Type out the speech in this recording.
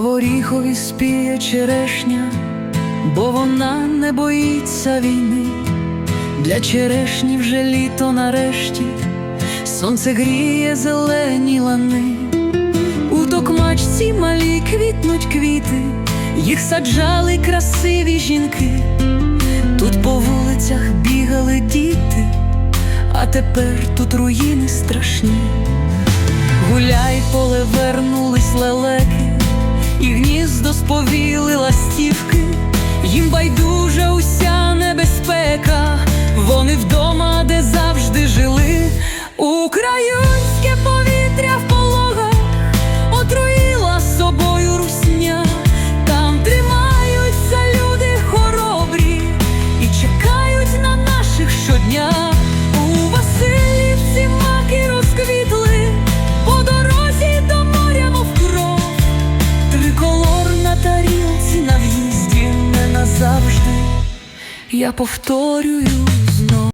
горіхові спіє черешня, бо вона не боїться війни. Для черешні вже літо нарешті, сонце гріє зелені лани. У токмачці малі квітнуть квіти, їх саджали красиві жінки. Тут по вулицях бігали діти, а тепер тут руїни страшні. Гуляй, поле вернулись лелеки, сповіли ластівки, їм байдуже уся небезпека, вони вдома, де завжди жили. Повітря завжди я повторюю знов.